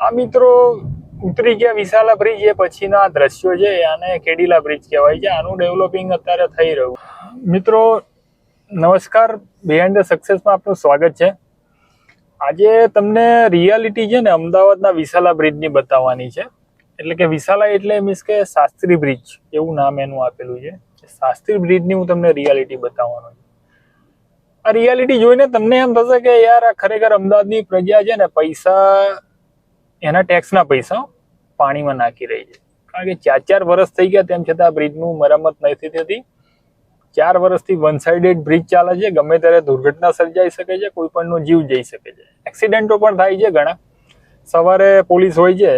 આ મિત્રો ઉતરી ગયા વિશાલા બ્રિજ એ પછીના દ્રશ્યો છે, આને કેડીલા બ્રિજ કહેવાય છે. આનું ડેવલપિંગ અત્યારે થઈ રહ્યું. મિત્રો, નમસ્કાર. બિહાઇન્ડ ધ સક્સેસમાં આપનું સ્વાગત છે. આજે તમને રિયાલિટી છે ને, અમદાવાદના વિશાલા બ્રિજની બતાવવાની છે. એટલે કે વિશાલા એટલે મીન્સ કે શાસ્ત્રી બ્રિજ એવું નામ એનું આપેલું છે. શાસ્ત્રી બ્રિજની હું તમને રિયાલિટી બતાવવાનો છું. આ રિયાલિટી જોઈને તમને એમ થશે કે યાર ખરેખર અમદાવાદની પ્રજા છે ને, પૈસા એના ટેક્સના પૈસા પાણીમાં નાખી રહી છે. કારણ કે ચાર ચાર વર્ષ થઈ ગયા તેમ છતાં બ્રિજનું મરામત નથી થતી. ચાર વર્ષથી વન સાઇડેડ બ્રિજ ચાલે છે. ગમે ત્યારે દુર્ઘટના સર્જાઈ શકે છે, કોઈ પણનો જીવ જઈ શકે છે. એક્સિડન્ટો પણ થાય છે ઘણા. સવારે પોલીસ હોય છે,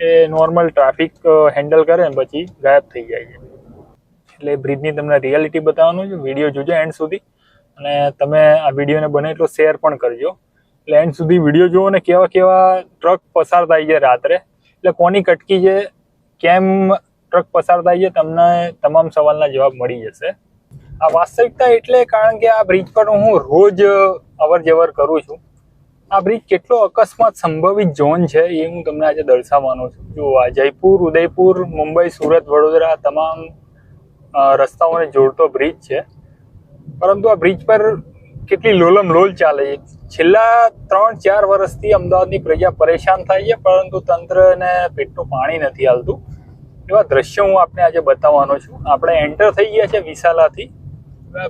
એ નોર્મલ ટ્રાફિક હેન્ડલ કરે પછી ગાયબ થઈ જાય છે. એટલે બ્રિજની તમને રિયાલિટી બતાવવાનું છે. વીડિયો જોજો એન્ડ સુધી. અને તમે આ વિડીયોને બને એટલો શેર પણ કરજો. એટલે સુધી વીડિયો જુઓ ને કેવા કેવા ટ્રક પસાર થાય છે રાત્રે. એટલે કોની કટકી છે, કેમ ટ્રક પસાર થાય છે, તમને તમામ સવાલના જવાબ મળી જશે. આ વાસ્તવિકતા એટલે કારણ કે આ બ્રિજ પર હું રોજ અવર જવર કરું છું. આ બ્રિજ કેટલો અકસ્માત સંભવિત ઝોન છે એ હું તમને આજે દર્શાવવાનો છું. જો આ જયપુર, ઉદયપુર, મુંબઈ, સુરત, વડોદરા તમામ રસ્તાઓને જોડતો બ્રિજ છે. પરંતુ આ બ્રિજ પર કેટલી લોલમ લોલ ચાલે છે. છેલ્લા ત્રણ, ચાર વર્ષથી અમદાવાદની પ્રજા પરેશાન થાય છે, પરંતુ તંત્રને પેટનું પાણી નથી હાલતું. એવા દ્રશ્યો હું આપને આજે બતાવવાનો છું. આપણે એન્ટર થઈ ગયા છે વિશાલાથી.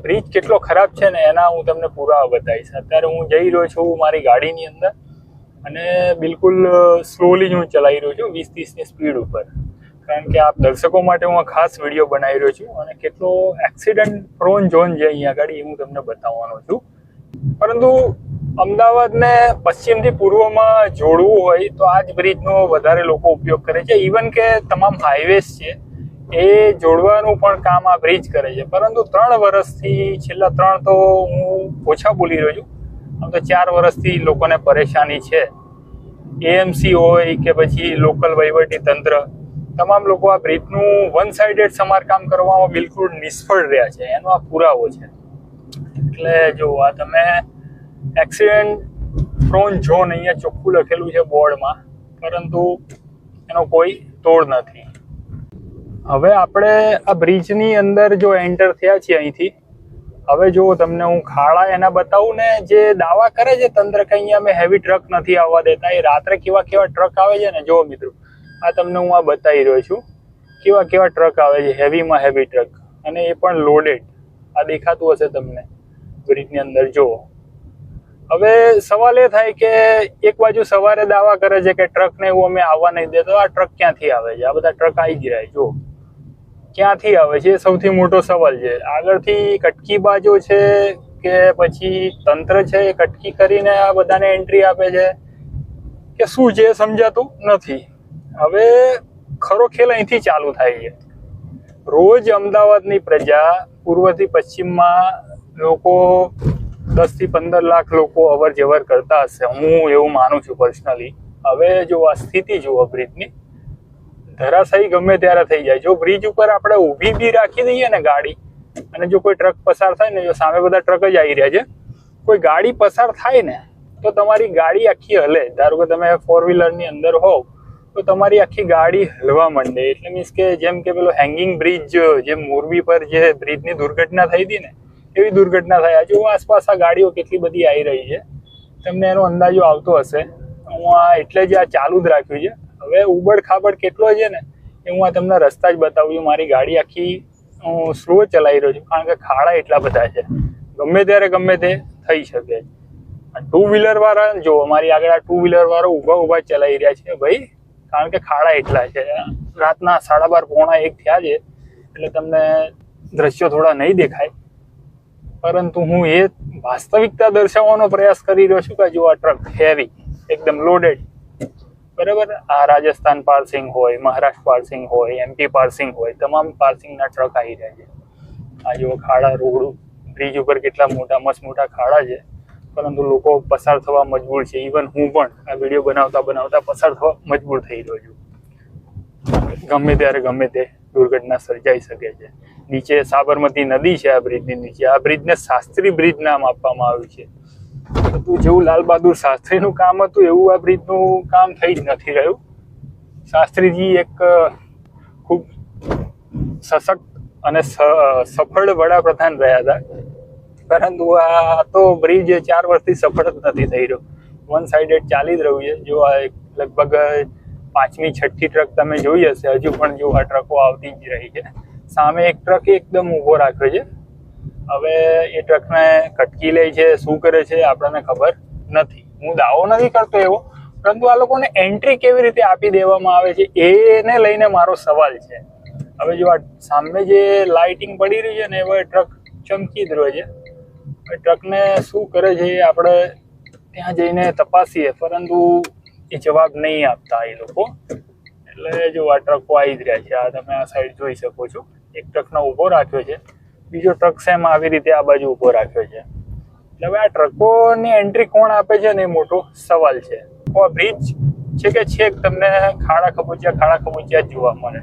બ્રિજ કેટલો ખરાબ છે ને એના હું તમને પુરાવા બતાવીશ. અત્યારે હું જઈ રહ્યો છું મારી ગાડીની અંદર અને બિલકુલ સ્લોલી હું ચલાવી રહ્યો છું વીસ, ત્રીસની સ્પીડ ઉપર. કારણ કે આપ દર્શકો માટે હું આ ખાસ વીડિયો બનાવી રહ્યો છું અને કેટલો એક્સિડન્ટ પ્રોન ઝોન છે અહીંયા આગળ એ હું તમને બતાવવાનો છું. પરંતુ અમદાવાદને પશ્ચિમથી પૂર્વમાં જોડવું હોય તો આ જ બ્રિજનો વધારે લોકો ઉપયોગ કરે છે. ઇવન કે તમામ હાઈવેઝ છે, એ જોડવાનું પણ કામ આ બ્રિજ કરે છે. પરંતુ ત્રણ વર્ષથી, છેલ્લા ત્રણ તો હું ઓછા બોલી રહ્યો છું. આમ તો ચાર વર્ષથી લોકોને પરેશાની છે. એએમસી હોય કે પછી લોકલ વહીવટી તંત્ર, તમામ લોકો આ બ્રિજનું વન સાઇડેડ સમારકામ કરવામાં બિલકુલ નિષ્ફળ રહ્યા છે. એનો આ પુરાવો છે. એટલે જો આ તમે એક્સિડન્ટ પ્રોન ઝોન અહીંયા ચોખ્ખું લખેલું છે બોર્ડમાં, પરંતુ એનો કોઈ તોડ નથી. હવે આપણે આ બ્રિજની અંદર જો એન્ટર થયા છીએ અહીંથી, હવે જો તમને હું ખાડા એના બતાવું ને, જે દાવા કરે છે તંત્ર, કે અહીંયા અમે હેવી ટ્રક નથી આવવા દેતા, એ રાત્રે કેવા કેવા ટ્રક આવે છે ને જો મિત્રો, આ તમને હું આ બતાવી રહ્યો છું, કેવા કેવા ટ્રક આવે છે હેવીમાં હેવી ટ્રક અને એ પણ લોડેડ આ દેખાતું હશે તમને, બ્રિજની અંદર, જુઓ. હવે સવાલ એ થાય કે એક બાજુ સવારે દાવા કરે છે કે ટ્રક ને એવું અમે આવવા નહીં દેતો આ ટ્રક ક્યાંથી આવે છે? આ બધા ટ્રક આવી જ રહ્યા જો ક્યાંથી આવે છે? એ સૌથી મોટો સવાલ છે. આગળથી કટકી બાજુ છે કે પછી તંત્ર છે એ કટકી કરીને આ બધાને એન્ટ્રી આપે છે? કે શું છે સમજાતું નથી. હવે ખરો ખેલ અહીંથી ચાલુ થાય છે. રોજ અમદાવાદની પ્રજા પૂર્વથી પશ્ચિમમાં લોકો દસથી પંદર લાખ લોકો અવર જવર કરતા હશે. હું એવું માનું છું પર્સનલી હવે જો આ સ્થિતિ જુઓ બ્રિજની ધરાશાયી ગમે ત્યારે થઈ જાય. જો બ્રિજ ઉપર આપણે ઊભી બી રાખી દઈએ ને ગાડી, અને જો કોઈ ટ્રક પસાર થાય ને, જો સામે બધા ટ્રક જ આવી રહ્યા છે, કોઈ ગાડી પસાર થાય ને, તો તમારી ગાડી આખી હલે. ધારો કે તમે ફોર વ્હીલરની અંદર હોવ, તો તમારી આખી ગાડી હલવા માંડે. એટલે મીન્સ કે જેમ કે પેલો હેંગિંગ બ્રિજ જેમ મોરબી પર જે બ્રિજની દુર્ઘટના થઈ હતી ને એવી દુર્ઘટના થાય જો આસપાસ આ ગાડીઓ કેટલી બધી આવી રહી છે. તમને એનો અંદાજો આવતો હશે. હું આ એટલે જ આ ચાલુ જ રાખ્યું છે. હવે ઉબડ ખાબડ કેટલો છે ને, એ હું આ તમને રસ્તા જ બતાવું છું. મારી ગાડી આખી હું સ્લો ચલાવી રહ્યો છું. કારણ કે ખાડા એટલા બધા છે. ગમે ત્યારે ગમે તે થઈ શકે. ટુ વ્હીલર વાળા, જો મારી આગળ આ ટુ વ્હીલર વાળો ઊભા ઊભા ચલાવી રહ્યા છે ભાઈ. કારણ કે ખાડા એટલા છે. રાતના સાડા બાર પોણા એક થયા છે. એટલે તમને દ્રશ્યો થોડા નહીં દેખાય. પરંતુ હું એ વાસ્તવિકતા દર્શાવવાનો પ્રયાસ કરી રહ્યો છું કે જો આ ટ્રક હેવી એકદમ લોડેડ બરાબર? આ રાજસ્થાન પાર્સિંગ હોય, મહારાષ્ટ્ર પાર્સિંગ હોય એમપી પાર્સિંગ હોય, તમામ પાર્સિંગના ટ્રક આવી રહ્યા છે. આ જો ખાડા રોડ બ્રિજ ઉપર કેટલા મોટા, મસ્ત મોટા ખાડા છે. પરંતુ લોકો પસાર થવા મજબૂર છે. ઇવન હું પણ આ વીડિયો બનાવતા બનાવતા પસાર થવા મજબૂર થઈ રહ્યો છું. ગમે ત્યારે ગમે તે દુર્ઘટના સર્જાઈ શકે છે. નીચે સાબરમતી નદી છે આ બ્રિજની નીચે. આ બ્રિજને શાસ્ત્રી બ્રિજ નામ આપવામાં આવ્યું છે. હતું જેવું લાલ બહાદુર શાસ્ત્રીનું કામ હતું, એવું આ બ્રિજનું કામ થઈ જ નથી રહ્યું. શાસ્ત્રીજી એક ખૂબ સશક્ત અને સફળ વડાપ્રધાન રહ્યા હતા. પરંતુ આ તો બ્રિજ ચાર વર્ષથી સફળ જ નથી થઈ રહ્યો. વન સાઇડેડ ચાલી જ રહ્યું છે. જો આ લગભગ પાંચમી, છઠ્ઠી ટ્રક તમે જોઈ હશે, હજુ પણ જો આ ટ્રકો આવતી જ રહી છે. સામે એક ટ્રક એકદમ ઊભો રાખ્યો છે. હવે એ ટ્રકને કટકી લે છે, શું કરે છે આપણને ખબર નથી. હું દાવો નથી કરતો એવો, પરંતુ આ લોકોને એન્ટ્રી કેવી રીતે આપી દેવામાં આવે છે, એને લઈને મારો સવાલ છે. હવે જો આ સામે જે લાઇટિંગ પડી રહી છે ને, એવો ટ્રક ચમકી જ રહ્યો છે ટ્રકને શું કરે છે એ આપણે ત્યાં જઈને તપાસીએ, પરંતુ એ જવાબ નહીં આપતા એ લોકો. એટલે જો આ ટ્રકો આવી જ રહ્યા છે, આ તમે આ સાઈડ જોઈ શકો છો. એક ટ્રકનો ઊભો રાખ્યો છે. બીજો ટ્રક સેમ આવી રીતે આ બાજુ ઊભો રાખ્યો છે. એટલે હવે આ ટ્રકોની એન્ટ્રી કોણ આપે છે ને એ મોટો સવાલ છે. આ બ્રિજ છે કે છેક તમને ખાડા ખબુચિયા ખાડા ખબુચિયા જોવા મળે.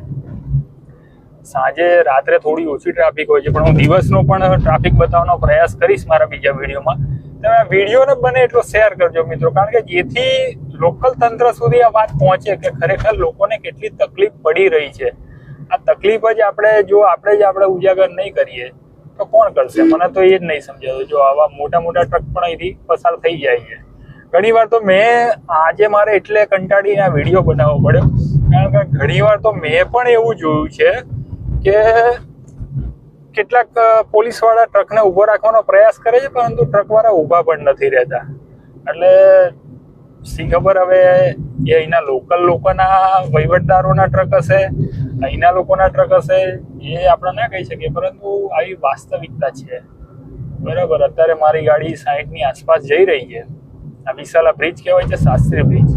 સાંજે રાત્રે થોડી ઓછી ટ્રાફિક હોય છે, પણ હું દિવસનો પણ ટ્રાફિક બતાવવાનો પ્રયાસ કરીશ મારા બીજા વિડીયોમાં. તમે વિડીયોને બને એટલો શેર કરજો મિત્રો, કારણ કે જેથી લોકલ તંત્ર સુધી આ વાત પહોંચે કે ખરેખર લોકોને કેટલી તકલીફ પડી રહી છે. આ તકલીફ જ આપણે, જો આપણે જ આપણે ઉજાગર નહીં કરીએ, તો કોણ કરશે? મને તો એ જ નહીં સમજાતું. જો આવા મોટા મોટા ટ્રક પણ અહીંથી પસાર થઈ જાય છે. ઘણી વાર તો મેં આજે મારે એટલે કંટાળીને આ વીડિયો બનાવવો પડ્યો. કારણ કે ઘણી વાર તો મેં પણ એવું જોયું છે કે કેટલાક પોલીસવાળા ટ્રકને ઊભો રાખવાનો પ્રયાસ કરે છે, પરંતુ ટ્રક વાળા ઊભા પણ નથી રહેતા. એટલે શી ખબર હવે એ અહીંના લોકલ લોકોના વહીવટદારોના ટ્રક હશે, અહીંના લોકોના ટ્રક હશે, એ આપણે ના કહી શકીએ, પરંતુ આવી વાસ્તવિકતા છે. બરાબર, અત્યારે મારી ગાડી સાઈઠની આસપાસ જઈ રહી છે. આ વિશાલા બ્રિજ કહેવાય છે શાસ્ત્રી બ્રિજ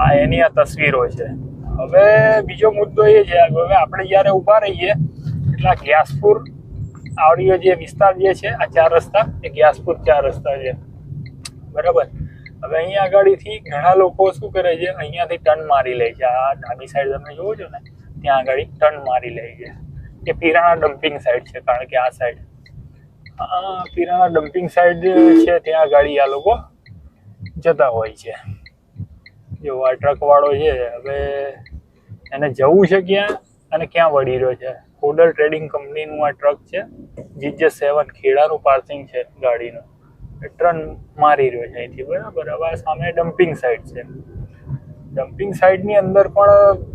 આ એની આ તસવીરો છે. હવે બીજો મુદ્દો એ છે, હવે આપણે જ્યારે ઊભા રહીએ, એટલે આ ગ્યાસપુર આવડીઓ જે વિસ્તાર જે છે, આ ચાર રસ્તા, એ ગ્યાસપુર ચાર રસ્તા છે. બરાબર? હવે અહીંયા આગળથી ઘણા લોકો શું કરે છે? અહીંયાથી ટર્ન મારી લે છે. આ ડાબી સાઈડ તમે જોવો છો ને, ત્યાં આગળ ટર્ન મારી લે છે. કે પીરાણા ડમ્પિંગ સાઈડ છે, કારણ કે આ સાઈડ આ પીરાણા ડમ્પિંગ સાઈડ છે, ત્યાં ગાડી આ લોકો જતા હોય છે. જો આ ટ્રક વાળો છે, હવે એને જવું છે ક્યાં અને ક્યાં વળી રહ્યો છે? કોડલ ટ્રેડિંગ કંપનીનું આ ટ્રક છે, જીજે સેવન ખેડાનું પાર્સિંગ છે ગાડીનું. ટર્ન મારી રહ્યો છે અહીંથી, બરાબર? હવે સામે ડમ્પિંગ સાઇટ છે. ડમ્પિંગ સાઇટની અંદર પણ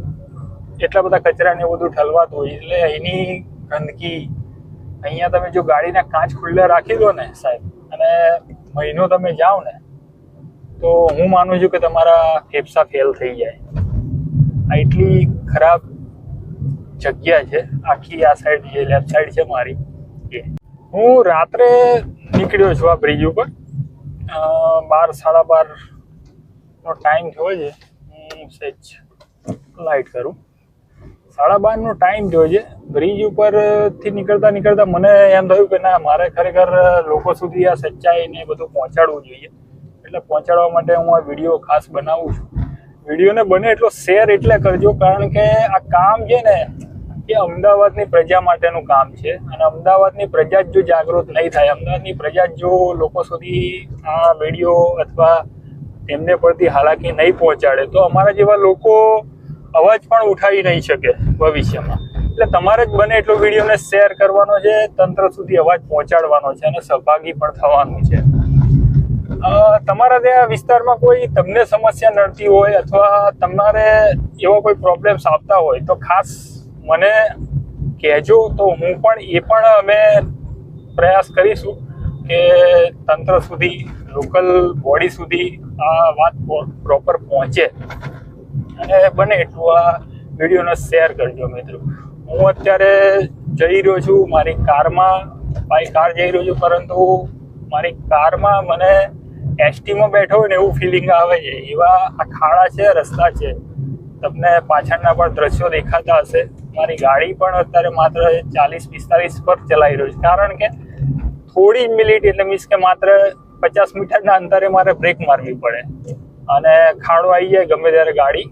એટલા બધા કચરા ને એવું બધું ઠલવાતું હોય, એટલે અહીંની ગંદકી, અહીંયા તમે જો ગાડીના કાચ ખુલ્લા રાખી દો ને સાહેબ, અને મહિનો તમે જાઓ ને, તો હું માનું છું કે તમારા ફેફસા ફેલ થઈ જાય. આ એટલી ખરાબ જગ્યા છે, આખી આ સાઈડ જે લેફ્ટ સાઈડ છે મારી. એ હું રાત્રે નીકળ્યો છું આ બ્રિજ ઉપર બાર, સાડા બાર નો ટાઈમ થયો છે. હું સેજ લાઇટ કરું. સાડા બારનો ટાઈમ થયો છે. બ્રિજ ઉપરથી નીકળતા નીકળતા મને એમ થયું કે ના, મારે ખરેખર લોકો સુધી આ સચ્ચાઈ ને બધું પહોંચાડવું જોઈએ. એટલે પહોંચાડવા માટે હું આ વીડિયો ખાસ બનાવું છું. વિડીયોને બને એટલો શેર એટલે કરજો, કારણ કે આ કામ છે ને એ અમદાવાદની પ્રજા માટેનું કામ છે. અને અમદાવાદની પ્રજા જ જાગૃત નહીં થાય, અમદાવાદની પ્રજા જો લોકો સુધી આ વીડિયો અથવા તેમને પડતી હાલાકી નહીં પહોંચાડે, તો અમારા જેવા લોકો અવાજ પણ ઉઠાવી નહીં શકે ભવિષ્યમાં. એટલે તમારે જ બને એટલો વિડીયોને શેર કરવાનો છે, તંત્ર સુધી અવાજ પહોંચાડવાનો છે અને સહભાગી પણ થવાનું છે. તમારા ત્યાં વિસ્તારમાં કોઈ તમને સમસ્યા નડતી હોય અથવા તમારે એવા કોઈ પ્રોબ્લેમ્સ આવતા હોય, તો ખાસ મને કહેજો તો હું પણ એ પણ અમે પ્રયાસ કરીશું કે તંત્ર સુધી લોકલ બોડી સુધી આ વાત પ્રોપર પહોંચે. અને બને એટલું આ વિડીયોને શેર કરજો મિત્રો. હું અત્યારે જઈ રહ્યો છું મારી કારમાં બાય કાર જઈ રહ્યો છું, પરંતુ મારી કારમાં મને એસટીમાં બેઠો હોય ને એવું ફિલિંગ આવે છે. એવા આ ખાડા છે, રસ્તા છે. તમને પાછળના પણ દ્રશ્યો દેખાતા હશે. મારી ગાડી પણ અત્યારે માત્ર ચાલીસ, પિસ્તાલીસ પર ચલાવી રહ્યો છે. કારણ કે થોડી મિનિટ એટલે મીન્સ કે માત્ર પચાસ મીટરના અંતરે મારે બ્રેક મારવી પડે. અને ખાડો આવી જાય, ગમે ત્યારે ગાડી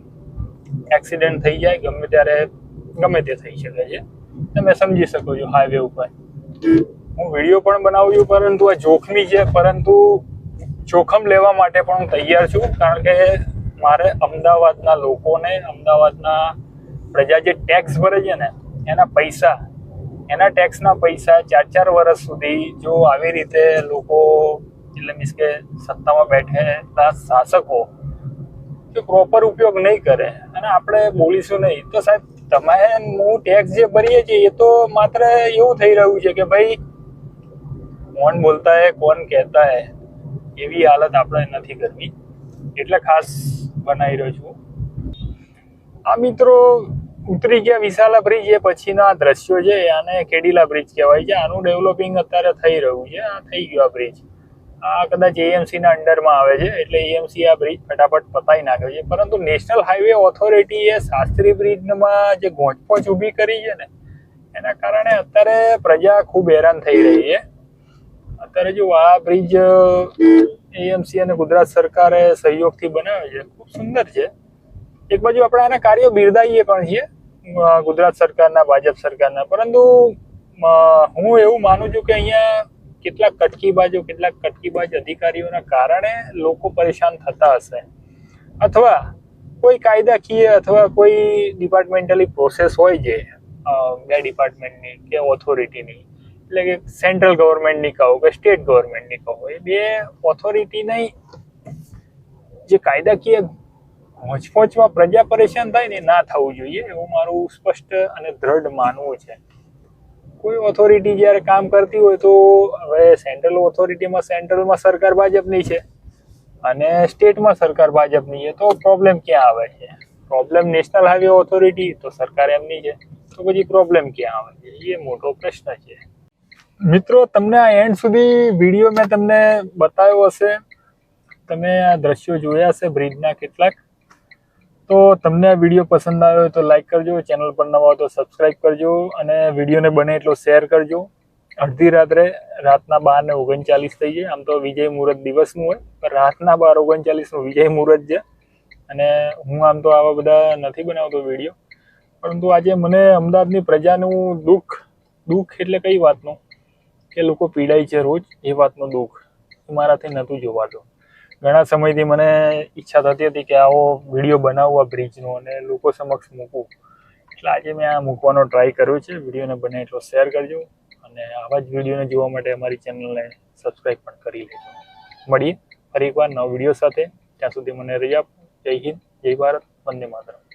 એક્સિડન્ટ થઈ જાય, ગમે ત્યારે ગમે તે થઈ શકે છે. તમે સમજી શકો છો હાઈવે ઉપર. હું વીડિયો પણ બનાવું છું, પરંતુ આ જોખમી છે. પરંતુ જોખમ લેવા માટે પણ હું તૈયાર છું. કારણ કે મારે અમદાવાદના લોકોને, અમદાવાદના પ્રજા જે ટેક્સ ભરે છે ને, એના પૈસા, એના ટેક્સના પૈસા ચાર ચાર વર્ષ સુધી જો આવી રીતે લોકો, એટલે મીન્સ કે સત્તામાં બેઠેલા શાસકો જો પ્રોપર ઉપયોગ નહીં કરે. અને આપણે બોલીશું નહીં. તો સાહેબ તમે હું ટેક્સ જે ભરીએ છીએ, એ તો માત્ર એવું થઈ રહ્યું છે કે ભાઈ, કોણ બોલતા હે કોણ કહેતા હે એવી હાલત આપણે નથી કરવી. એટલે ખાસ બનાવી રહ્યો છું. આ મિત્રો ઉતરી ગયા વિશાલા બ્રિજ એ પછીના દ્રશ્યો છે, આને કેડીલા બ્રિજ કહેવાય છે. આનું ડેવલપિંગ અત્યારે થઈ રહ્યું છે. આ થઈ ગયો આ બ્રિજ આ કદાચ એએમસી ના અંડરમાં આવે છે, એટલે એએમસી આ બ્રિજ ફટાફટ પતાવી નાખે છે. પરંતુ નેશનલ હાઈવે ઓથોરિટીએ શાસ્ત્રી બ્રિજમાં જે ગોંચપોચ ઊભી કરી છે ને, એના કારણે અત્યારે પ્રજા ખૂબ હેરાન થઈ રહી છે. અત્યારે જો આ બ્રિજ એએમસી અને ગુજરાત સરકારે સહયોગથી બનાવે છે, ખૂબ સુંદર છે. એક બાજુ આપણે આના કાર્યો બિરદાવીએ પણ છીએ ગુજરાત સરકારના, ભાજપ સરકારના. પરંતુ હું એવું માનું છું કે અહીંયા કેટલાક કટકીબાજો, કેટલાક કટકીબાજ અધિકારીઓના કારણે લોકો પરેશાન થતા હશે. અથવા કોઈ કાયદાકીય અથવા કોઈ ડિપાર્ટમેન્ટલી પ્રોસેસ હોય છે બે ડિપાર્ટમેન્ટની કે ઓથોરિટીની. એટલે કે સેન્ટ્રલ ગવર્મેન્ટની કહો કે સ્ટેટ ગવર્મેન્ટની કહો, એ બે ઓથોરિટીની જે કાયદાકીય પહોંચપહોંચમાં પ્રજા પરેશાન થાય ને ના થવું જોઈએ એવું મારું સ્પષ્ટ અને દ્રઢ માનવું છે. કોઈ ઓથોરિટી જ્યારે કામ કરતી હોય તો હવે સેન્ટ્રલ ઓથોરિટીમાં સેન્ટ્રલમાં સરકાર ભાજપની છે અને સ્ટેટમાં સરકાર ભાજપની છે તો પ્રોબ્લેમ ક્યાં આવે છે? પ્રોબ્લેમ નેશનલ હાઈવે ઓથોરિટી તો સરકાર એમની છે તો પછી પ્રોબ્લેમ ક્યાં આવે છે? એ મોટો પ્રશ્ન છે. મિત્રો, તમને આ એન્ડ સુધી વીડિયો મેં તમને બતાવ્યો હશે. તમે આ દ્રશ્યો જોયા હશે બ્રિજના કેટલાક. તો તમને આ વીડિયો પસંદ આવ્યો તો લાઈક કરજો ચેનલ પર નવા હોય તો સબસ્ક્રાઈબ કરજો અને વિડીયોને બને એટલો શેર કરજો. અડધી રાત્રે રાતના બાર ને ઓગણચાલીસ થઈ જાય. આમ તો વિજય મુહૂર્ત દિવસનું હોય, પણ રાતના બાર ઓગણચાલીસનું વિજય મુહૂર્ત છે. અને હું આમ તો આવા બધા નથી બનાવતો વીડિયો. પરંતુ આજે મને અમદાવાદની પ્રજાનું દુઃખ દુઃખ એટલે કઈ વાતનું? કે લોકો પીડાય છે રોજ, એ વાતનું દુઃખ. મારાથી નહોતું જોવાતું. ઘણા સમયથી મને ઈચ્છા થતી હતી કે આવો વીડિયો બનાવવા બ્રિજનો અને લોકો સમક્ષ મૂકું. એટલે આજે મેં આ મૂકવાનો ટ્રાય કર્યો છે. વિડીયોને બને એટલો શેર કરજો અને આવા જ વિડીયોને જોવા માટે અમારી ચેનલને સબસ્ક્રાઈબ પણ કરી લેજો. મળીએ ફરી એકવાર નવ વીડિયો સાથે. ત્યાં સુધી મને રજા આપો. જય હિન્દ, જય ભારત, વંદે માતરમ.